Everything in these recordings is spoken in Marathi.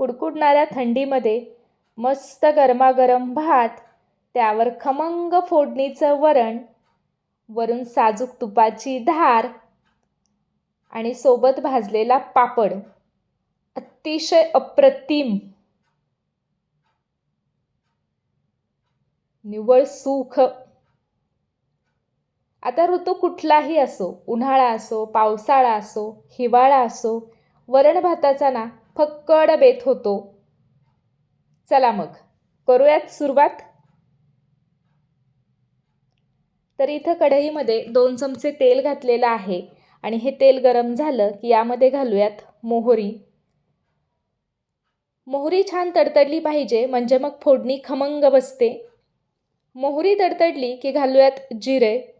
कुडकुडणाऱ्या थंडीमध्ये मस्त गरमागरम भात त्यावर खमंग फोडणीचं वरण वरून साजूक तुपाची धार आणि सोबत भाजलेला पापड. अतिशय अप्रतिम. निव्वळ सुख. आता ऋतू कुठलाही असो उन्हाळा असो पावसाळा असो हिवाळा असो वरण भाताचा ना फक्कड बेत होतो. चला मग करूयात सुरुवात? तर इथं कढईमध्ये दोन चमचे तेल घातलेलं आहे आणि हे तेल गरम झालं की यामध्ये घालूयात मोहरी. मोहरी छान तडतडली पाहिजे म्हणजे मग फोडणी खमंग बसते. मोहरी तडतडली की घालूयात जिरे.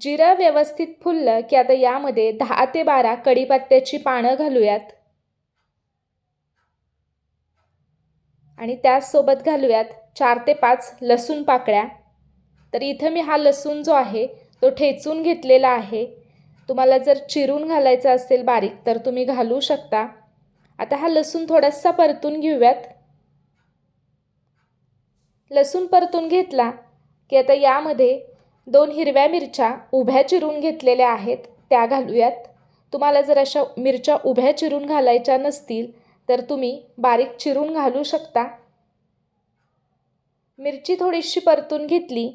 जिरं व्यवस्थित फुललं की आता यामध्ये दहा ते बारा कढीपत्त्याची पानं घालूयात. आणि त्याचसोबत घालूयात चार ते पाच लसूण पाकळ्या. तर इथं मी हा लसूण जो आहे तो ठेचून घेतलेला आहे. तुम्हाला जर चिरून घालायचा असेल बारीक तर तुम्ही घालू शकता. आता हा लसूण थोडासा परतून घेऊयात. लसूण परतून घेतला की आता यामध्ये दोन हिरव्या मिरच्या उभ्या चिरून घेतलेल्या आहेत त्या घालूयात. तुम्हाला जर अशा मिरच्या उभ्या चिरून घालायच्या नसतील तर तुम्ही बारीक चिरून घालू शकता. मिरची थोडीशी परतून घेतली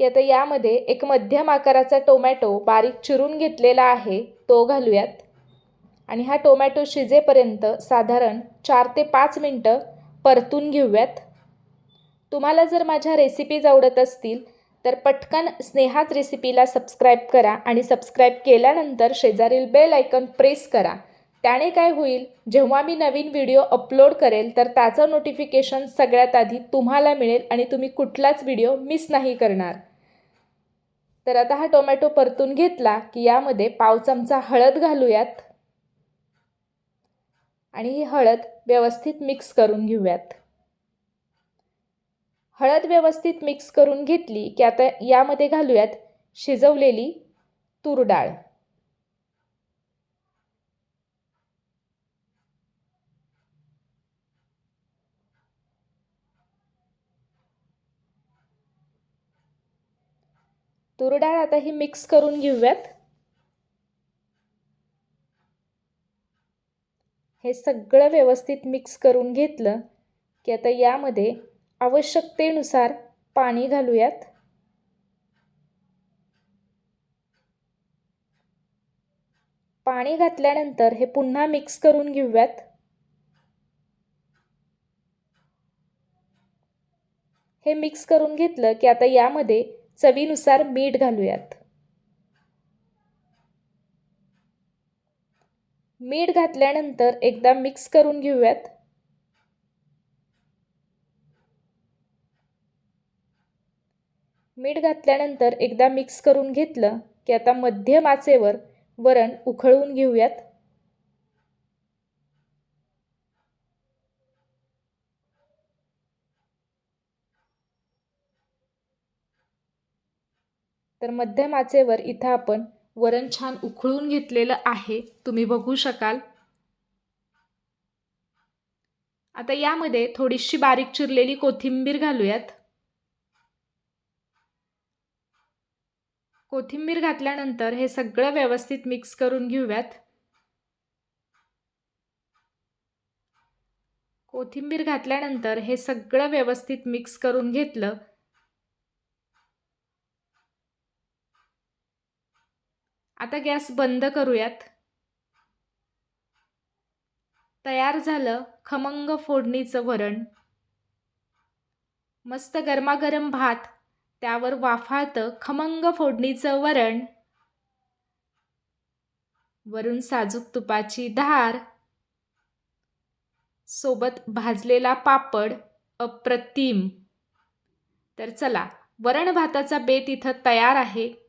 की आता यामध्ये एक मध्यम आकाराचा टोमॅटो बारीक चिरून घेतलेला आहे तो घालूयात. आणि हा टोमॅटो शिजेपर्यंत साधारण चार ते पाच मिनटं परतून घेऊयात. तुम्हाला जर माझ्या रेसिपीज आवडत असतील तर पटकन स्नेहाच रेसिपीला सबस्क्राईब करा आणि सबस्क्राईब केल्यानंतर शेजारील बेल आयकन प्रेस करा. त्याने काय होईल? जेव्हा मी नवीन व्हिडिओ अपलोड करेल तर त्याचं नोटिफिकेशन सगळ्यात आधी तुम्हाला मिळेल आणि तुम्ही कुठलाच व्हिडिओ मिस नाही करणार. तर आता हा टोमॅटो परतून घेतला की यामध्ये पाव चमचा हळद घालूयात. आणि ही हळद व्यवस्थित मिक्स करून घेऊयात. हळद व्यवस्थित मिक्स करून घेतली की आता यामध्ये घालूयात शिजवलेली तूर डाळ. तूर डाळ आता ही मिक्स करून घेऊयात. हे सगळं व्यवस्थित मिक्स करून घेतलं की आता यामध्ये आवश्यकतेनुसार पाणी घालूयात. पाणी घातल्यानंतर हे पुन्हा मिक्स करून घेऊयात. हे मिक्स करून घेतलं की आता यामध्ये चवीनुसार मीठ घालूयात. मीठ घातल्यानंतर एकदा मिक्स करून घेऊयात. मीठ घातल्यानंतर एकदा मिक्स करून घेतलं की आता मध्यम आचेवर वरण उखळून घेऊयात. तर मध्यम आचेवर इथं आपण वरण छान उखळून घेतलेलं आहे. तुम्ही बघू शकाल. आता यामध्ये थोडीशी बारीक चिरलेली कोथिंबीर घालूयात. कोथिंबीर घातल्यानंतर हे सगळं व्यवस्थित मिक्स करून घेऊयात. कोथिंबीर घातल्यानंतर हे सगळं व्यवस्थित मिक्स करून घेतलं. आता गॅस बंद करूयात. तयार झालं खमंग फोडणीचं वरण. मस्त गरमागरम भात त्यावर वाफाळतं खमंग फोडणीचं वरण. वरून साजूक तुपाची धार. सोबत भाजलेला पापड अप्रतिम. तर चला वरण भाताचा बेत इथं तयार आहे.